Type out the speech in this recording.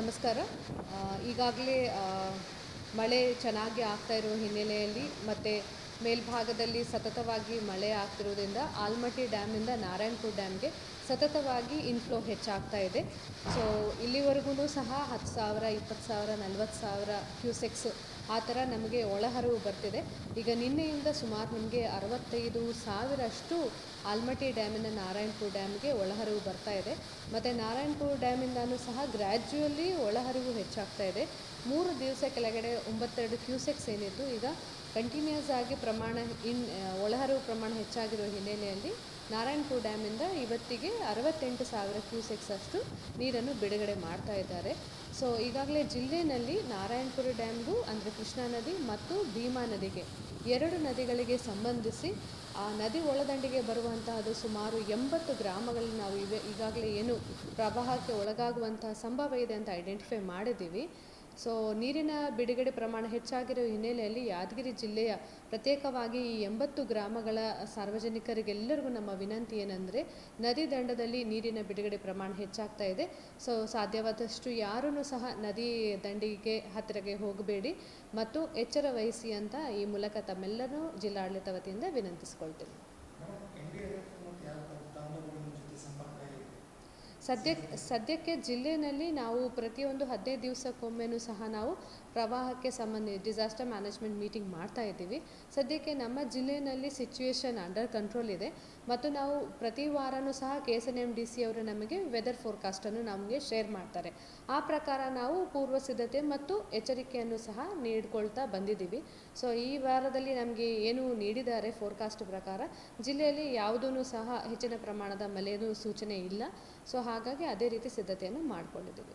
ನಮಸ್ಕಾರ. ಈಗಾಗಲೇ ಮಳೆ ಚೆನ್ನಾಗಿ ಆಗ್ತಾ ಇರೋ ಹಿನ್ನೆಲೆಯಲ್ಲಿ ಮತ್ತು ಮೇಲ್ಭಾಗದಲ್ಲಿ ಸತತವಾಗಿ ಮಳೆ ಆಗ್ತಿರೋದ್ರಿಂದ ಆಲ್ಮಟ್ಟಿ ಡ್ಯಾಮಿಂದ ನಾರಾಯಣಪುರ ಡ್ಯಾಮ್ಗೆ ಸತತವಾಗಿ ಇನ್ಫ್ಲೋ ಹೆಚ್ಚಾಗ್ತಾ ಇದೆ. ಸೊ ಇಲ್ಲಿವರೆಗೂ ಸಹ ಹತ್ತು ಸಾವಿರ, ಇಪ್ಪತ್ತು ಸಾವಿರ, ನಲ್ವತ್ತು ಸಾವಿರ ಕ್ಯೂಸೆಕ್ಸ್ ಆ ಥರ ನಮಗೆ ಒಳಹರಿವು ಬರ್ತಿದೆ. ಈಗ ನಿನ್ನೆಯಿಂದ ಸುಮಾರು ನಮಗೆ ಅರವತ್ತೈದು ಸಾವಿರಷ್ಟು ಆಲ್ಮಟ್ಟಿ ಡ್ಯಾಮಿಂದ ನಾರಾಯಣಪುರ ಡ್ಯಾಮ್ಗೆ ಒಳಹರಿವು ಬರ್ತಾ ಇದೆ. ಮತ್ತು ನಾರಾಯಣಪುರ ಡ್ಯಾಮಿಂದನೂ ಸಹ ಗ್ರ್ಯಾಜುವಲಿ ಒಳಹರಿವು ಹೆಚ್ಚಾಗ್ತಾ ಇದೆ. ಮೂರು ದಿವಸ ಕೆಳಗಡೆ ಒಂಬತ್ತೆರಡು ಕ್ಯೂಸೆಕ್ಸ್ ಏನಿತ್ತು ಈಗ ಕಂಟಿನ್ಯೂಸ್ ಆಗಿ ಪ್ರಮಾಣ ಇನ್, ಒಳಹರಿವು ಪ್ರಮಾಣ ಹೆಚ್ಚಾಗಿರೋ ಹಿನ್ನೆಲೆಯಲ್ಲಿ ನಾರಾಯಣಪುರ ಡ್ಯಾಮಿಂದ ಇವತ್ತಿಗೆ ಅರವತ್ತೆಂಟು ಸಾವಿರ ಕ್ಯೂಸೆಕ್ಸ್ ಅಷ್ಟು ನೀರನ್ನು ಬಿಡುಗಡೆ ಮಾಡ್ತಾ ಇದ್ದಾರೆ. ಸೊ ಈಗಾಗಲೇ ಜಿಲ್ಲೆಯಲ್ಲಿ ನಾರಾಯಣಪುರ ಡ್ಯಾಮ್ಗೂ ಅಂದರೆ ಕೃಷ್ಣಾ ನದಿ ಮತ್ತು ಭೀಮಾ ನದಿಗೆ ಎರಡು ನದಿಗಳಿಗೆ ಸಂಬಂಧಿಸಿ ಆ ನದಿ ಒಳದಂಡಿಗೆ ಬರುವಂತಹದ್ದು ಸುಮಾರು ಎಂಬತ್ತು ಗ್ರಾಮಗಳಲ್ಲಿ ನಾವು ಈಗಾಗಲೇ ಏನು ಪ್ರವಾಹಕ್ಕೆ ಒಳಗಾಗುವಂತಹ ಸಂಭವ ಇದೆ ಅಂತ ಐಡೆಂಟಿಫೈ ಮಾಡಿದ್ದೀವಿ. ಸೊ ನೀರಿನ ಬಿಡುಗಡೆ ಪ್ರಮಾಣ ಹೆಚ್ಚಾಗಿರೋ ಹಿನ್ನೆಲೆಯಲ್ಲಿ ಯಾದಗಿರಿ ಜಿಲ್ಲೆಯ ಪ್ರತ್ಯೇಕವಾಗಿ ಈ ಎಂಬತ್ತು ಗ್ರಾಮಗಳ ಸಾರ್ವಜನಿಕರಿಗೆಲ್ಲರಿಗೂ ನಮ್ಮ ವಿನಂತಿ ಏನಂದರೆ, ನದಿ ದಂಡದಲ್ಲಿ ನೀರಿನ ಬಿಡುಗಡೆ ಪ್ರಮಾಣ ಹೆಚ್ಚಾಗ್ತಾ ಇದೆ. ಸೊ ಸಾಧ್ಯವಾದಷ್ಟು ಯಾರೂ ಸಹ ನದಿ ದಂಡಿಗೆ ಹತ್ತಿರಗೆ ಹೋಗಬೇಡಿ. ಮತ್ತು ಎಚ್ಚರ ವಹಿಸಿ ಅಂತ ಈ ಮೂಲಕ ತಮ್ಮೆಲ್ಲರೂ ಜಿಲ್ಲಾಡಳಿತ ವತಿಯಿಂದ ವಿನಂತಿಸ್ಕೊಳ್ತೇನೆ. ಸದ್ಯಕ್ಕೆ ಸದ್ಯಕ್ಕೆ ಜಿಲ್ಲೆಯಲ್ಲಿ ನಾವು ಪ್ರತಿಯೊಂದು ಹದಿನೈದು ದಿವಸಕ್ಕೊಮ್ಮೆನೂ ಸಹ ನಾವು ಪ್ರವಾಹಕ್ಕೆ ಸಂಬಂಧ ಡಿಸಾಸ್ಟರ್ ಮ್ಯಾನೇಜ್ಮೆಂಟ್ ಮೀಟಿಂಗ್ ಮಾಡ್ತಾ ಇದ್ದೀವಿ. ಸದ್ಯಕ್ಕೆ ನಮ್ಮ ಜಿಲ್ಲೆಯಲ್ಲಿ ಸಿಚುವೇಶನ್ ಅಂಡರ್ ಕಂಟ್ರೋಲ್ ಇದೆ. ಮತ್ತು ನಾವು ಪ್ರತಿ ವಾರನೂ ಸಹ K S N M D C ಅವರು ನಮಗೆ ವೆದರ್ ಫೋರ್ಕಾಸ್ಟನ್ನು ನಮಗೆ ಶೇರ್ ಮಾಡ್ತಾರೆ. ಆ ಪ್ರಕಾರ ನಾವು ಪೂರ್ವ ಸಿದ್ಧತೆ ಮತ್ತು ಎಚ್ಚರಿಕೆಯನ್ನು ಸಹ ನೀಡ್ಕೊಳ್ತಾ ಬಂದಿದ್ದೀವಿ. ಸೊ ಈ ವಾರದಲ್ಲಿ ನಮಗೆ ಏನು ನೀಡಿದ್ದಾರೆ ಫೋರ್ಕಾಸ್ಟ್ ಪ್ರಕಾರ, ಜಿಲ್ಲೆಯಲ್ಲಿ ಯಾವುದೂ ಸಹ ಹೆಚ್ಚಿನ ಪ್ರಮಾಣದ ಮಳೆಯೂ ಸೂಚನೆ ಇಲ್ಲ. ಸೊ ಹಾಗಾಗಿ ಅದೇ ರೀತಿ ಸಿದ್ಧತೆಯನ್ನು ಮಾಡಿಕೊಂಡಿದ್ದೀವಿ.